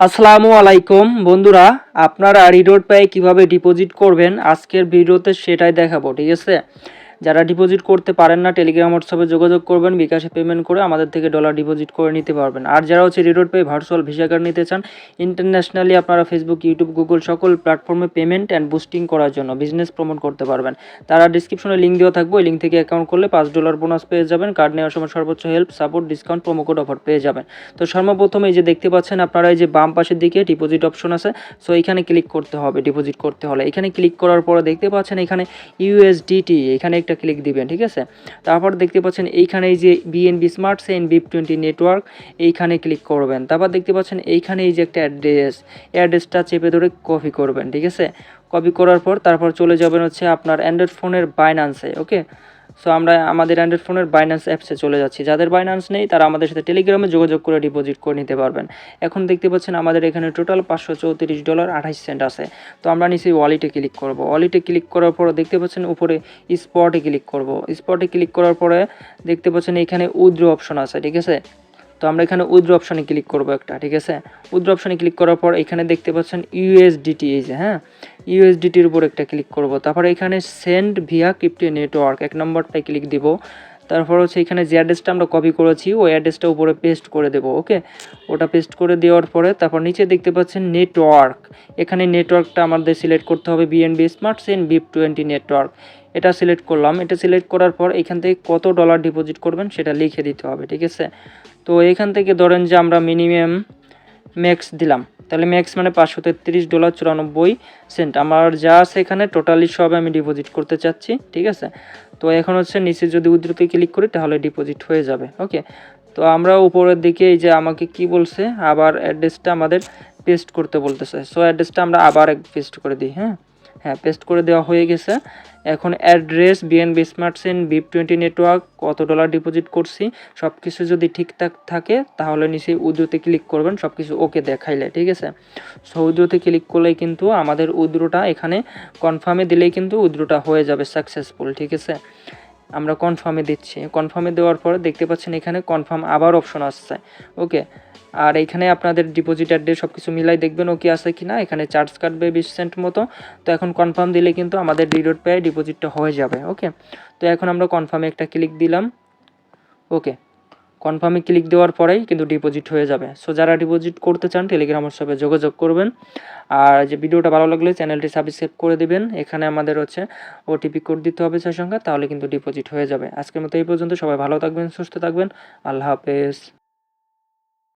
আসসালামু আলাইকুম। বন্ধুরা, আপনারা রিডোর পায়ে কীভাবে ডিপোজিট করবেন? আজকের ভিডিওতে সেটাই দেখাবো, ঠিক আছে? যারা ডিপোজিট করতে পারেন না টেলিগ্রাম হোয়াটসঅ্যাপে যোগাযোগ করবেন, বিকাশে পেমেন্ট করে আমাদের থেকে ডলার ডিপোজিট করে নিতে পারবেন। আর যারা হচ্ছে Redot pay virtual Visa card নিতে চান ইন্টারন্যাশনালি আপনারা ফেসবুক ইউটিউব গুগল সকল প্ল্যাটফর্মে পেমেন্ট অ্যান্ড বুস্টিং করার জন্য বিজনেস প্রমোট করতে পারবেন। তারা ডিসক্রিপশনে লিঙ্ক দেওয়া থাকবে, ওই লিঙ্ক থেকে অ্যাকাউন্ট করলে পাঁচ ডলার বোনাস পেয়ে যাবেন কার্ড নেওয়ার সময় সর্বোচ্চ help support discount code offer পেয়ে যাবেন। তো সর্বপ্রথম এই যে দেখতে পাচ্ছেন আপনারা, এই যে বাম পাশের দিকে ডিপোজিট অপশন আছে সো এখানে ক্লিক করতে হবে ডিপোজিট করতে হলে। এখানে ক্লিক করার পরে দেখতে পাচ্ছেন এখানে ইউএসডিটি এখানে একটা ক্লিক দিবেন, ঠিক আছে? তারপর দেখতে পাচ্ছেন এইখানে এই যে BNB smart chain BEP twenty network এইখানে ক্লিক করবেন। তারপর দেখতে পাচ্ছেন এইখানে এই যে একটা অ্যাড্রেস অ্যাড্রেসটা চেপে ধরে কপি করবেন, ঠিক আছে? কপি করার পর তারপর চলে যাবেন হচ্ছে আপনার অ্যান্ড্রয়েড ফোনের বাইনান্সে ওকে সো আমরা আমাদের অ্যান্ড্রয়েড ফোনের বাইন্যান্স অ্যাপসে চলে যাচ্ছি। যাদের বাইন্যান্স নেই, তারা আমাদের সাথে টেলিগ্রামে যোগাযোগ করে ডিপোজিট করে নিতে পারবেন। এখন দেখতে পাচ্ছেন আমাদের এখানে টোটাল পাঁচশো চৌত্রিশ ডলার আঠাশ সেন্ট আছে। তো আমরা নিচে ওয়ালেটে ক্লিক করব। ওয়ালেটে ক্লিক করার পর দেখতে পাচ্ছেন উপরে স্পটে ক্লিক করব। স্পটে ক্লিক করার পরে দেখতে পাচ্ছেন এখানে উইথড্র অপশন আছে, ঠিক আছে? তো আমরা এখানে উইথড্র অপশানে ক্লিক করব একটা, ঠিক আছে? উইথড্র অপশানে ক্লিক করার পর এখানে দেখতে পাচ্ছেন ইউএসডিটি এই যে হ্যাঁ? ইউএসডিটির উপর একটা ক্লিক করব। তারপর এখানে সেন্ড ভিয়া ক্রিপ্টো নেটওয়ার্ক এক নম্বরটায় ক্লিক দিব। তারপর হচ্ছে এখানে যে অ্যাড্রেসটা আমরা কপি করেছি, ওই অ্যাড্রেসটা উপরে পেস্ট করে দেবো ওকে ওটা পেস্ট করে দেওয়ার পরে তারপর নিচে দেখতে পাচ্ছেন নেটওয়ার্ক এখানে নেটওয়ার্কটা আমাদের সিলেক্ট করতে হবে BNB smart chain BEP twenty network এটা সিলেক্ট করলাম। এটা সিলেক্ট করার পর এখান থেকে কত ডলার ডিপোজিট করবেন সেটা লিখে দিতে হবে, ঠিক আছে? তো এখান থেকে ধরেন যে আমরা মিনিমাম ম্যাক্স দিলাম। তাহলে ম্যাক্স মানে পাঁচশো তেত্রিশ ডলার চুরানব্বই সেন্ট। আমার যা আছে এখানে, টোটালি সব আমি ডিপোজিট করতে চাচ্ছি, ঠিক আছে? তো এখন হচ্ছে নিচে যদি উদ্রতে ক্লিক করি, তাহলে ডিপোজিট হয়ে যাবে ওকে তো আমরা উপরের দিকে এই যে আমাকে কি বলছে, আবার অ্যাড্রেসটা আমাদের পেস্ট করতে বলতেছে। সো অ্যাড্রেসটা আমরা আবার পেস্ট করে দিই হ্যাঁ? হ্যাঁ পেস্ট করে দেওয়া হয়ে গেছে। এখন address BNB smart chain BEP twenty network কত ডলার ডিপোজিট করছি সব কিছু যদি ঠিকঠাক থাকে, তাহলে নিচে উদ্রোতে ক্লিক করবেন সব কিছু ওকে দেখাইলে, ঠিক আছে? সো উদ্রোতে ক্লিক করলেই কিন্তু আমাদের উদ্রোটা এখানে কনফার্মে দিলেই কিন্তু উদ্রোটা হয়ে যাবে সাকসেসফুল ঠিক আছে? আমরা কনফার্মে দিচ্ছি। কনফার্মে দেওয়ার পরে দেখতে পাচ্ছেন এখানে কনফার্ম আবার অপশন আসছে। ওকে আর এখানে আপনাদের ডিপোজিট অ্যাড্রেস সব কিছু মিলাই দেখবেন ওকে আছে কি না এখানে চার্জ কাটবে বিশ সেন্ট মতো। তো এখন কনফার্ম দিলে কিন্তু আমাদের ডিডোট পেয়ে ডিপোজিটটা হয়ে যাবে। ওকে তো এখন আমরা কনফার্মে একটা ক্লিক দিলাম। ওকে কনফার্মে ক্লিক দেওয়ার পরেই কিন্তু ডিপোজিট হয়ে যাবে। সো যারা ডিপোজিট করতে চান টেলিগ্রাম হোয়াটসঅ্যাপে যোগাযোগ করবেন। আর যে ভিডিওটা ভালো লাগলে চ্যানেলটি সাবস্ক্রাইব করে দিবেন। এখানে আমাদের হচ্ছে ওটিপি কোড দিতে হবে সেই সঙ্গে তাহলে কিন্তু ডিপোজিট হয়ে যাবে। আজকের মতো এই পর্যন্ত। সবাই ভালো থাকবেন, সুস্থ থাকবেন। আল্লাহ হাফেজ।